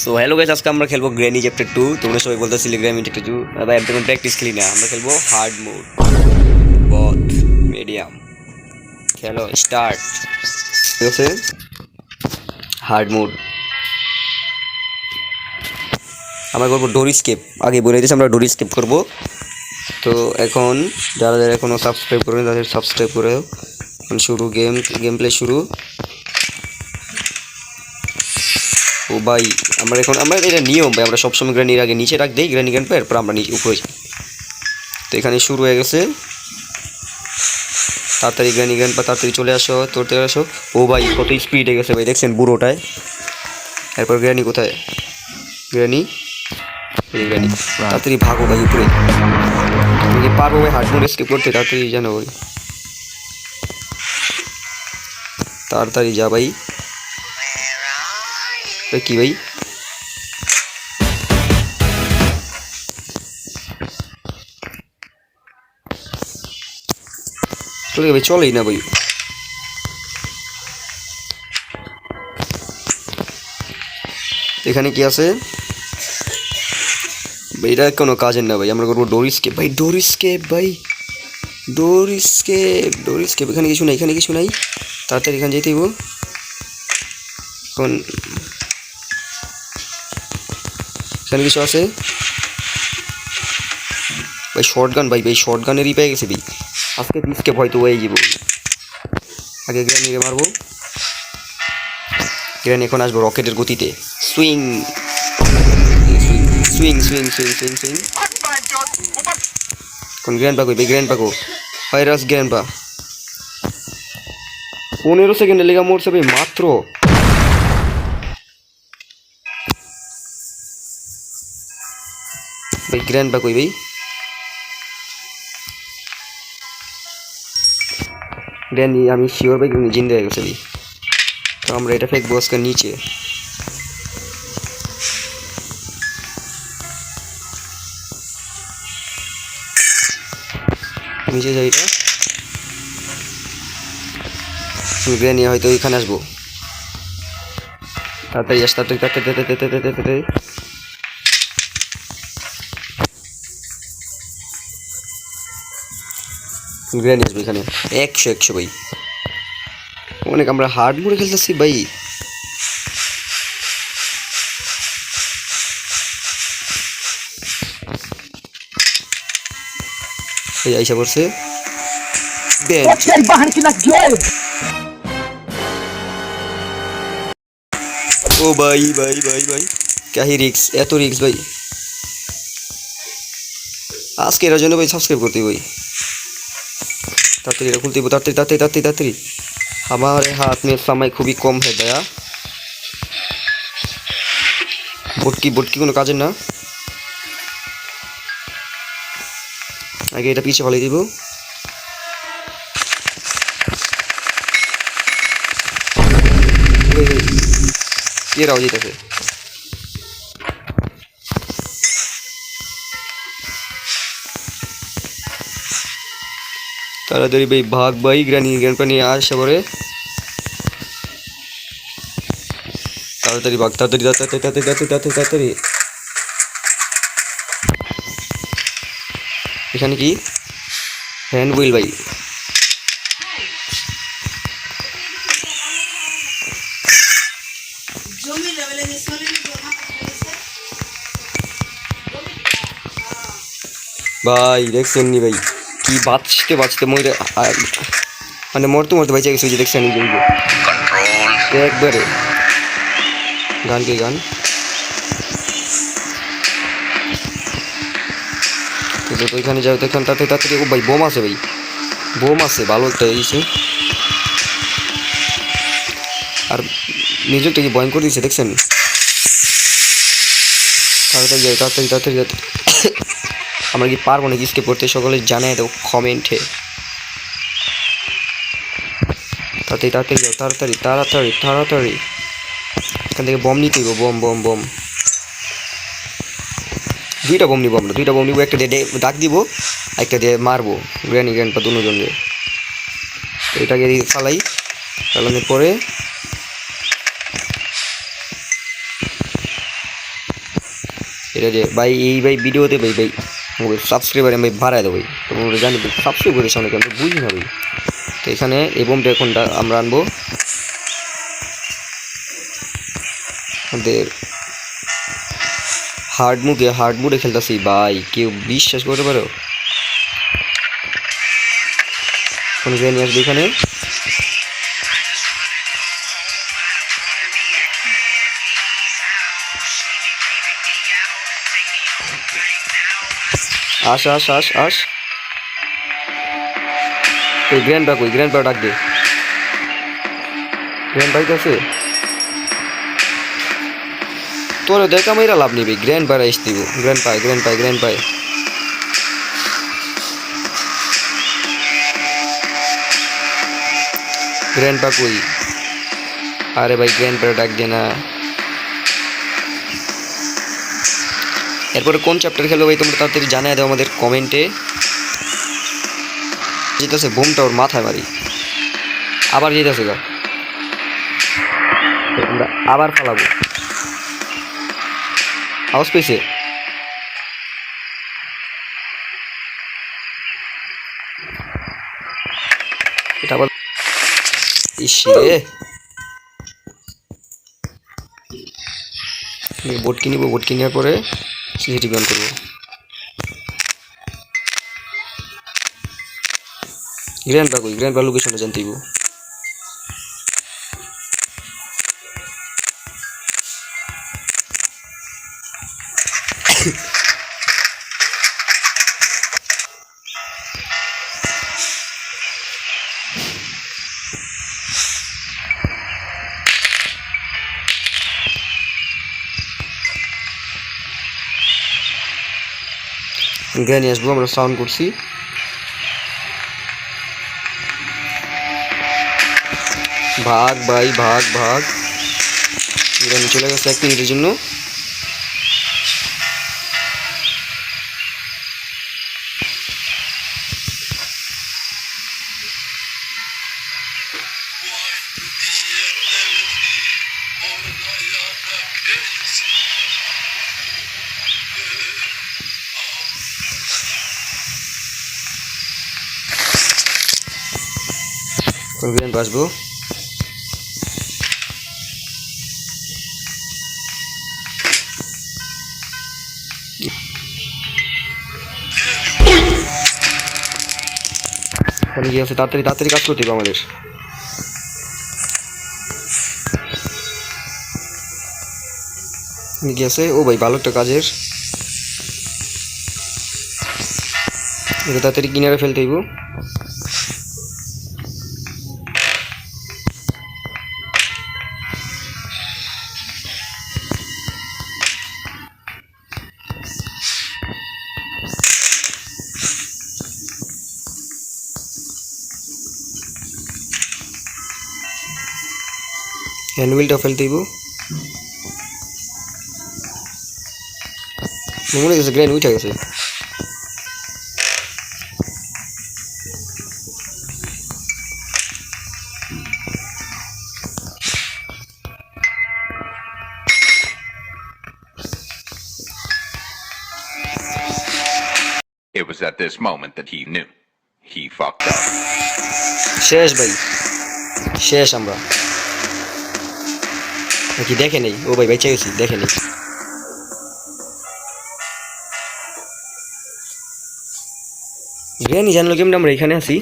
So hello guys আজকে আমরা খেলব গ্র্যানি চ্যাপ্টার টু তোমরা সবাই বলতেছিলে গ্র্যানি চ্যাপ্টার টু ভাই আমি তখন প্র্যাকটিস খেলি না। আমরা খেলব হার্ড মোড বথ মিডিয়াম খেলো স্টার্ট ঠিক আছে? হার্ড মোড আমরা করব ডোরি স্কেপ আগে বলে দিয়েছি, আমরা ডোরি স্কেপ করব। তো এখন যারা যারা এখনও সাবস্ক্রাইব করেন, তাদের সাবস্ক্রাইব করে শুরু গেম গেম প্লে শুরু। ও ভাই, আমরা এখন আমরা এটা নিয়ম ভাই, আমরা সবসময় গ্রানির আগে নিচে রাখ দিই গ্রানি গ্রান এরপর আমরা নিচে উপরে যাই। তো এখানে শুরু হয়ে গেছে। তাড়াতাড়ি গ্রানি গ্রান পা তাড়াতাড়ি চলে আসো, তোরতে আসো। ও ভাই, কত স্পিডে গেছে ভাই, দেখছেন বুড়োটায়। এরপর গ্রানি কোথায়? গ্রানি গ্রানি তাড়াতাড়ি ভাগো ভাই উপরে। কি পারব ভাই হার্ড মোড স্কিপ করতে, তাড়াতাড়ি জানো ভাই। তাড়াতাড়ি যা ভাই। ভাই কি ভাই? চলে ভাই চলেই না ভাই। এখানে কি আছে? এটা কোনো কাজের না ভাই, আমরা করব ডোরিস্কেপ ভাই ডোরিস্কেপ ভাই। ডোরিস্কেপ ডোরিস্কেপ এখানে কিছু নাই, এখানে কিছু নাই। তাড়াতাড়ি এখানে যেতে হইব এখন এখানে কিছু আছে? ভাই শর্ট গান ভাই ভাই শর্ট গানেরই পেয়ে গেছে, ভাই। আজকে পিসকে হয়তো হয়ে যাব। আগে গ্র্যানিকে মারবো। গ্র্যানি এখন আসব রকেটের গতিতে। Swing swing swing swing swing swing কোন গ্র্যান্ড পা কইবে? গ্র্যান্ড পাকো ভাইরাস গ্র্যান্ড পা পনেরো সেকেন্ডে লেগা মরছে, ভাই, মাত্র। গ্র্যান্ড পা কই ভাই গ্র্যান্ড আমি শিওর ভাই জিন্দে হয়ে গেছে তো আমরা এটা ফেকবো আজকে নিচে। নিচে যাই এটা গ্র্যানি হয়তো ওইখানে আসব। তাড়াতাড়ি আস তাড়াতাড়ি তাড়াতাড়ি তাড়াতাড়ি তাড়াতাড়ি। তাড়াতাড়ি গ্র্যানি আসবে এখানে। একশো একশো ভাই। অনেক আমরা হার্ড মোড়ে খেলতেছি ভাই। এই আইসা পড়ছে। Joel! ও ভাই ভাই ভাই ভাই। কাহি রিক্স এত রিক্স ভাই। আজকে এর জন্য ভাই সাবস্ক্রাইব করতে ভাই। তাড়াতাড়ি এটা খুলতে হইবো, তাড়াতাড়ি তাড়াতাড়ি তাড়াতাড়ি তাড়াতাড়ি हमारे हाथ में समय খুবই কম है দয়া বটকি বটকি কোনো কাজের না আগে এটা পিছিয়ে ফেলে দিব এরাও যেতেছে তাড়াতাড়ি ভাই ভাগ ভাই গ্রানি গ্র্যান্ডপা নিয়ে আসা পরে তাড়াতাড়ি ভাগ তাড়াতাড়ি তাড়াতাড়ি তাড়াতাড়ি তাড়াতাড়ি তাড়াতাড়ি এখানে কি? হ্যান্ড হুইল ভাই। ভাই দেখছেন নি ভাই? কি বাঁচতে বাঁচতে মরে মানে মরতে মরতে বেঁচে গেছে দেখছেন। একবারে। গান কে গান? তো এখানে যাও তো এখানে তাতে তাড়াতাড়ি ও ভাই বোম আছে ভাই। বোম আছে ভালো একটা দিয়েছে আর নিজেরটা কি ভয়ঙ্কর দিয়েছে দেখছেন? তাড়াতাড়ি যাও তাড়াতাড়ি তাড়াতাড়ি। আমরা কি পারব নাকি স্কেপ করতে? সকলে জানাই দাও কমেন্টে তাড়াতাড়ি তাড়াতাড়ি যাও, তাড়াতাড়ি তাড়াতাড়ি তাড়াতাড়ি। এখান থেকে বম নিতে হইব বম বম বম দুইটা বম নিবো আমরা, দুইটা বম নিবো, একটা দিয়ে ডাক দিব একটা দিয়ে মারবো গ্র্যানি গ্র্যান্ড পা দুজন দিয়ে এটাকে দিয়ে ফালাই, ফালানোর পরে এটা যে ভাই, এই ভাই ভিডিওতে ভাই ভাই। সাবস্ক্রাইবার আমি বাড়াই দেবো। তোমরা জানি সাবস্ক্রাইব করেছি অনেকে আমরা বুঝি না ভাই। তো এখানে এই বোমটা এখনটা আমরা আনব। আমাদের হার্ড মুখে হার্ড মুডে খেলতেছি, ভাই, কেউ বিশ্বাস করতে পারো? কোন নিয়ে আসবে এখানে? আস আস আস আস। ওই গ্র্যান্ড ব্যাক ওই গ্র্যান্ড ব্যাক ডাক দে। গ্র্যান্ড বাইক আছে? তোর দেখা মেয়েরা লাভ নিবি। গ্র্যান্ড পায় এসে দিব। গ্র্যান্ড পাই গ্র্যান্ড পাই গ্র্যান্ড পাই গ্র্যান্ড পা কই? আরে ভাই, গ্র্যান্ড পা ডাক দে না। এরপরে কোন চ্যাপ্টার খেলব ভাই? তোমরা তাড়াতাড়ি জানাই দাও আমাদের কমেন্টে যেতেছে বোমটা ওর মাথায় মারি। আবার যেতেছে গা। আমরা আবার ফালাবো। হাউস পেয়েছে? এটা বোট কিনিব বোট কিনার পরে সিসিটিভি অন করব। গ্র্যান্ড বা কই গ্র্যান্ড পা লোকেশনটা জানতে হইব নিয়ে আসব, আমরা সাউন্ড করছি। ভাগ, ভাই, ভাগ ভাগ। চলে গেছে একটা ইটের জন্য। গ্র্যান্ড আসব ওখানে গিয়ে আছে তাড়াতাড়ি তাড়াতাড়ি কাজ করতে আমাদের গিয়ে আছে ও ভাই ভালো একটা কাজের এটা তাড়াতাড়ি কিনারে ফেলতে হইব হ্যান্ডউইলটা ফেলতে হইব মনে গেছে গ্রেন উঠে গেছে It was at this moment that he knew. He fucked up. শেষ ভাই শেষ আমরা নাকি দেখে নেই? ও ভাই বেঁচে গেছি, দেখে নেই। বিরিয়ানি জানলো কেমন আমরা এখানে আছি?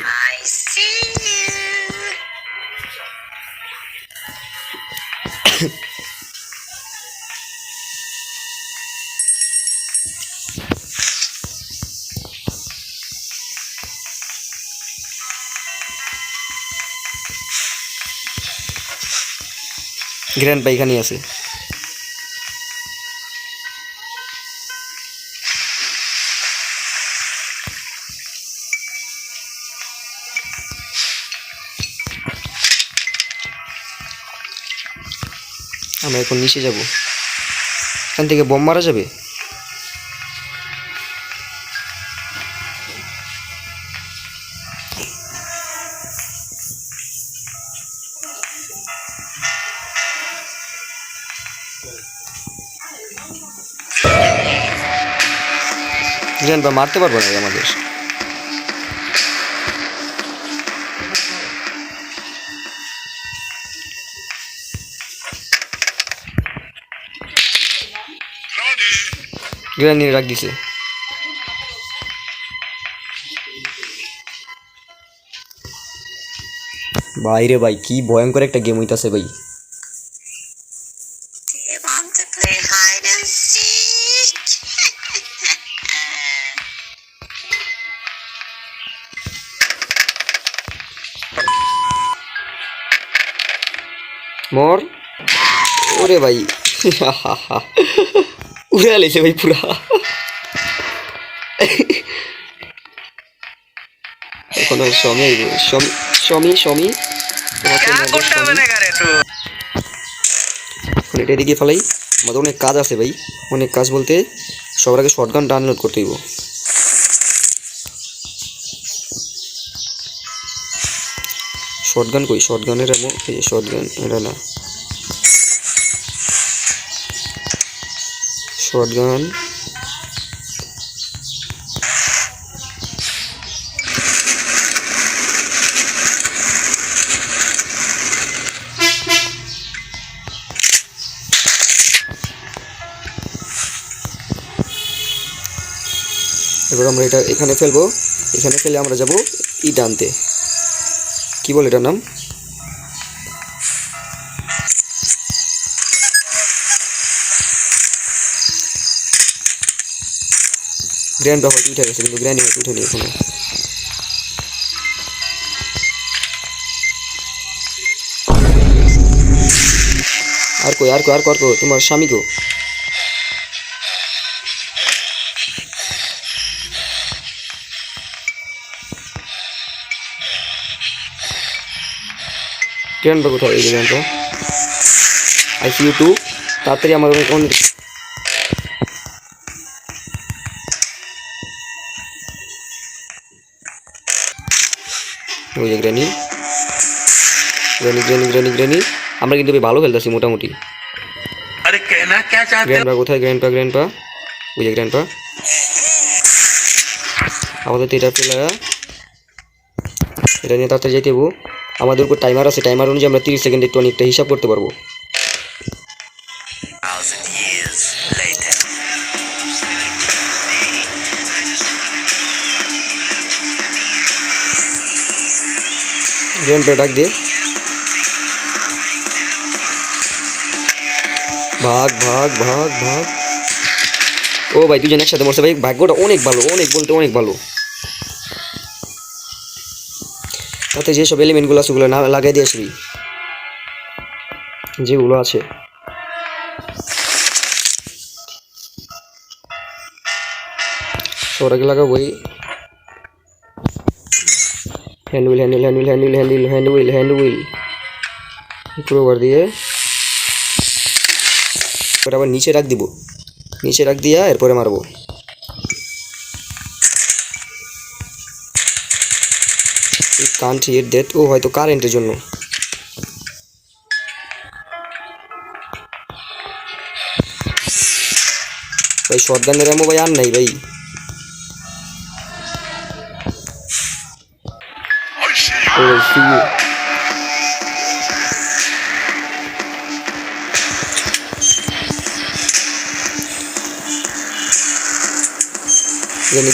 গ্র্যান্ড পাইখানি আছে। আমরা এখন নিচে যাব। এখান থেকে বোম মারা যাবে? গ্র্যান্ড বা মারতে পারব না ভাই আমাদের। রাখ দিছে। বাইরে ভাই, কি ভয়ঙ্কর একটা গেম হইতাছে ভাই। মর। ওরে ভাই। উড়ে লেছে ভাই পুরা। এখন সমী সমী সমী এটা এদিকে ফেলাই। আমাদের অনেক কাজ আছে ভাই। অনেক কাজ বলতে সবার আগে শর্ট গান ডাউনলোড করতে হইব। শর্ট গান কই? শর্ট গানের এমন, এই শর্ট গান এটা না। শর্ট গান এবার আমরা এটা এখানে ফেলব। এখানে ফেলে আমরা যাব ইট আনতে। কি বলে এটার নাম? গ্র্যান্ড হয়তো উঠে গেছে, কিন্তু গ্র্যান্ড হয়তো উঠেনি এখনও। আর কই আর কই আর কই তোমার স্বামী গো। ট্রেনটা কোথায় এই ট্রেনটা আইসি টু তাড়াতাড়ি আমার কোন ওই গ্রেনি গ্রানি গ্রানি গ্রানি আমরা কিন্তু ভালো খেলতেছি মোটামুটি। গ্র্যান্ডপা কোথায়? গ্র্যান্ডপা গ্র্যান্ডপা ওই যে গ্র্যান্ডপা আমাদের এটা ফেলা এটা নিয়ে তাড়াতাড়ি যেতে আমাদের উপর টাইমার আছে টাইমার অনুযায়ী আমরা তিরিশ সেকেন্ড একটু অনেকটা হিসাব করতে পারব। ডাক দে ভাগ ভাগ ভাগ ভাগ। ও ভাই দুজন একসাথে মরছে ভাই। ভাগ্যটা অনেক ভালো অনেক বলতে অনেক ভালো। তাতে যেসব এলিমেন্টগুলো আছে ওগুলো না লাগাই দিয়ে আসবি। যেগুলো আছে। সবাইকে লাগাবো এই। Hand wheel hand wheel hand wheel hand wheel hand wheel hand wheel পুরো ওভার দিয়ে। এবার আবার নিচে রাখ দিব। নিচে রাখ দিয়া এরপরে মারবো। কান্ট হিট ডেট ও হয়তো কারেন্টের জন্য। ভাই শর্ট গানের এমন ভাই আর নাই ভাই।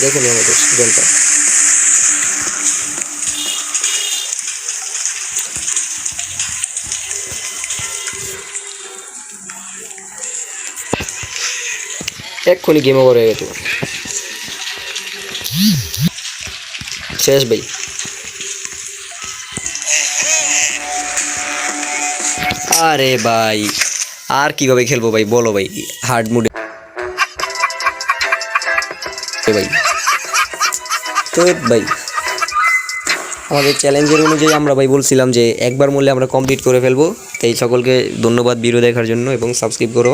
দেখেনি আমাদের গেমটা এক্ষুনি গেম ওভার হয়ে গেছে। শেষ ভাই। আরে ভাই, আর কীভাবে খেলব ভাই? বলো ভাই হার্ড মুডে ভাই। তো ভাই, আমাদের চ্যালেঞ্জের অনুযায়ী আমরা ভাই বলছিলাম যে, একবার মূল্যে আমরা কমপ্লিট করে ফেলব। তাই সকলকে ধন্যবাদ ভিডিও দেখার জন্য এবং সাবস্ক্রাইব করো।